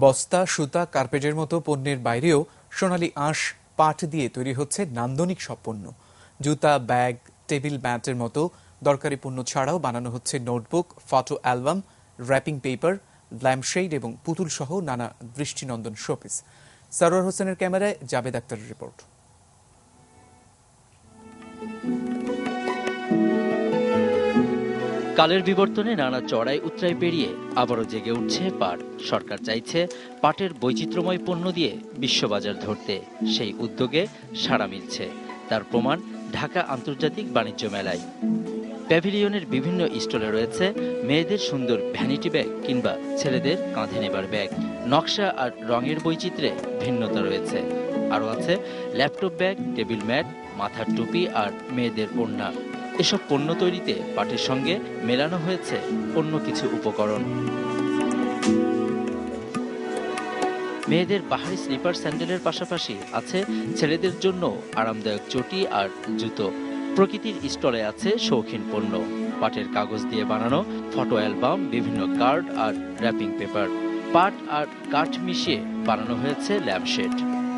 বস্তা, সুতা, কার্পেটের মতো পণ্যের বাইরেও সোনালি আঁশ, পাট দিয়ে তৈরি হচ্ছে নান্দনিক সব পণ্য। জুতা, ব্যাগ, টেবিল ম্যাটের মতো দরকারি পণ্য ছাড়াও বানানো হচ্ছে notebook, photo album, wrapping paper, lampshade এবং পুতুল সহ নানা দৃষ্টিনন্দন শোপিস। সারোয়ার হোসেনের ক্যামেরায় জাবেদ আক্তারের রিপোর্ট। কালের বিবর্তনে নানা চড়াই উতরাই পেরিয়ে আবারও জেগে উঠছে পাট। সরকার চাইছে পাটের বৈচিত্র্যময় পণ্য দিয়ে বিশ্ববাজার ধরতে। সেই উদ্যোগে সাড়া মিলছে। তার প্রমাণ ঢাকা আন্তর্জাতিক বাণিজ্য মেলায়। প্যাভিলিয়নের বিভিন্ন স্টলে রয়েছে মেয়েদের সুন্দর ভ্যানিটি ব্যাগ কিংবা ছেলেদের কাঁধে নেবার ব্যাগ। নকশা আর রঙের বৈচিত্র্যে ভিন্নতা রয়েছে। আরও আছে ল্যাপটপ ব্যাগ, টেবিল ম্যাট, মাথার টুপি আর মেয়েদের ওড়না। এসব পণ্য তৈরিতে পাটের সঙ্গে মেলানো হয়েছে অন্য কিছু উপকরণ। মেয়েদের বাহারি স্লিপার স্যান্ডেলের পাশাপাশি আছে ছেলেদের জন্য আরামদায়ক চটি আর জুতো। প্রকৃতির স্টলে আছে শৌখিন পণ্য, পাটের কাগজ দিয়ে বানানো ফটো অ্যালবাম, বিভিন্ন কার্ড আর র্যাপিং পেপার। পাট আর কাঠ মিশিয়ে বানানো হয়েছে ল্যাম্পশেড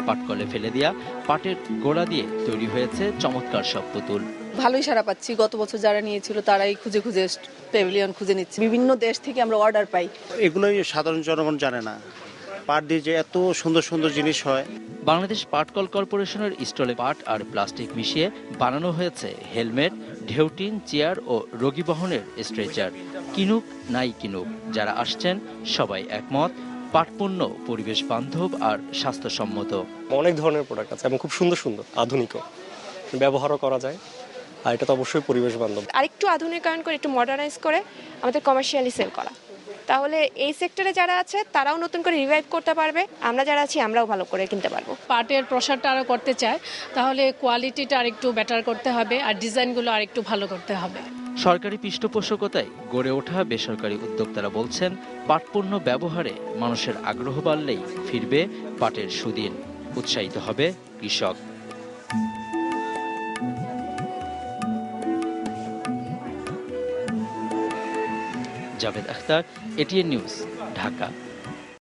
পাটকলে ফেলে দেয়া পাটের গোড়া দিয়ে তৈরি হয়েছে চমৎকার সব পুতুল। ভালোই সারা পাচ্ছি। গত বছর যারা নিয়েছিল তারাই খুঁজে খুঁজে প্যাভিলিয়ন খুঁজে নিচ্ছে। বিভিন্ন দেশ থেকে আমরা অর্ডার পাই। এগুলোই সাধারণ জনগণ জানে না। পাট দিয়ে যে এত সুন্দর সুন্দর জিনিস হয়। বাংলাদেশ পাটকল কর্পোরেশনের স্টলে পাট আর প্লাস্টিক মিশিয়ে বানানো হয়েছে হেলমেট ঢেউটিন চেয়ার ও রোগী বহনের স্ট্রেচার কিনুক নাই কিনুক যারা আসছেন সবাই একমত। পাটপণ্য পরিবেশ বান্ধব আর স্বাস্থ্যসম্মত। অনেক ধরনের প্রোডাক্ট আছে এবং খুব সুন্দর সুন্দর আধুনিকও। ব্যবহারও করা যায়। আর এটা তো অবশ্যই পরিবেশ বান্ধব। আরেকটু আধুনিকায়ন করে একটু মডার্নাইজ করে আমাদের কমার্শিয়ালি সেল করা। তাহলে এই সেক্টরে যারা আছে তারাও নতুন করে রিভাইভ করতে পারবে। আমরা যারা আছি আমরাও ভালো করে কিনতে পারব। পাটের প্রসারটা আরও করতে চায় তাহলে কোয়ালিটিটা আরেকটু বেটার করতে হবে আর ডিজাইনগুলো আরেকটু ভালো করতে হবে। সরকারি পৃষ্ঠপোষকতায় গড়ে ওঠা বেসরকারি উদ্যোক্তারা বলছেন পাটপণ্য ব্যবহারে মানুষের আগ্রহ বাড়লেই ফিরবে পাটের সুদিন। উৎসাহিত হবে কৃষক। Javed Akhtar ATN news Dhaka.